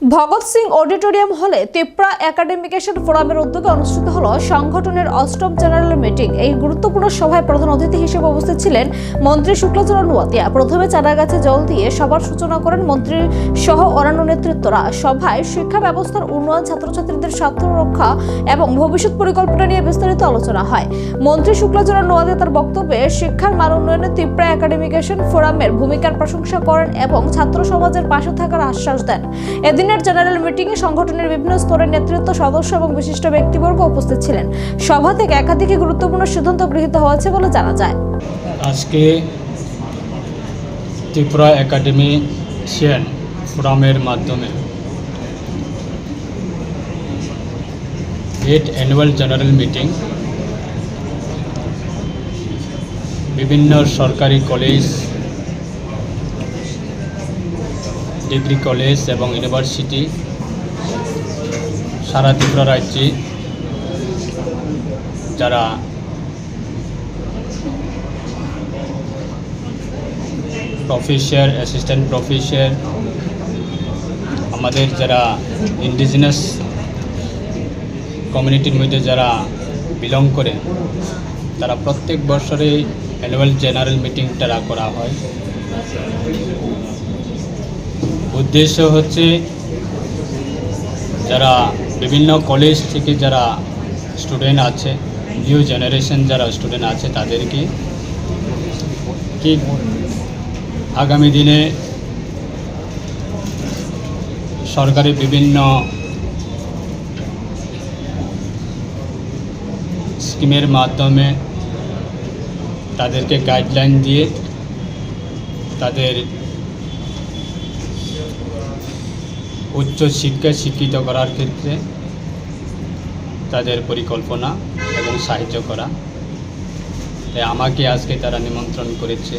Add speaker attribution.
Speaker 1: Bhagat Singh auditorium হলে তিপ্রা একাডেমিকেশন ফোরামের উদ্যোগে অনুষ্ঠিত হল সংগঠনের অষ্টম জেনারেল মিটিং। এই গুরুত্বপূর্ণ সভায় প্রধান অতিথি হিসেবে উপস্থিত ছিলেন মন্ত্রী শুক্লাচরণ ওয়াতিয়া প্রথমে চারা গাছে জল দিয়ে সভার সূচনা করেন মন্ত্রী সহ অন্যান্য নেতৃত্বরা। সভায় শিক্ষা ব্যবস্থার উন্নয়ন, ছাত্রছাত্রীদের স্বার্থ রক্ষা এবং ভবিষ্যৎ পরিকল্পনা নিয়ে বিস্তারিত আলোচনা হয়। মন্ত্রী শুক্লাচরণ নোয়াতিয়া তার বক্তব্যে শিক্ষার মান উন্নয়নে তিপ্রা একাডেমিকেশন ফোরামের ভূমিকার প্রশংসা করেন এবং ছাত্র সমাজের পাশে থাকার আশ্বাস দেন। এদিনের জেনারেল মিটিংয়ে সংগঠনের বিভিন্ন স্তরের নেতৃত্ব, সদস্য এবং বিশিষ্ট ব্যক্তিবর্গ উপস্থিত ছিলেন। সভা থেকে একাধিক গুরুত্বপূর্ণ সিদ্ধান্ত গৃহীত হয়েছে বলে জানা যায়।
Speaker 2: আজকে ত্রিপুরা একাডেমি একাডেমিশিয়ান ফোরামের মাধ্যমে এইট অ্যানুয়াল জেনারেল মিটিং, বিভিন্ন সরকারি কলেজ ডিগ্রি কলেজ এবং ইউনিভার্সিটি, সারা ত্রিপুরা রাজ্যে যারা প্রফেসর অ্যাসিস্ট্যান্ট প্রফেসর, আমাদের যারা ইন্ডিজিনাস কমিউনিটির মধ্যে যারা বিলং করে, তারা প্রত্যেক বছরে অ্যানুয়াল জেনারেল মিটিং তারা করা হয়। উদ্দেশ্য হচ্ছে যারা বিভিন্ন কলেজ থেকে যারা স্টুডেন্ট আছে নিউ জেনারেশন যারা স্টুডেন্ট আছে তাদেরকে কি আগামী দিনে সরকারি বিভিন্ন স্কিমের মাধ্যমে তাদেরকে গাইডলাইন দিয়ে তাদের উচ্চ শিক্ষা শিক্ষিত করার ক্ষেত্রে তাদের পরিকল্পনা এবং সাহায্য করা। তাই আমাকে আজকে তারা নিমন্ত্রণ করেছে।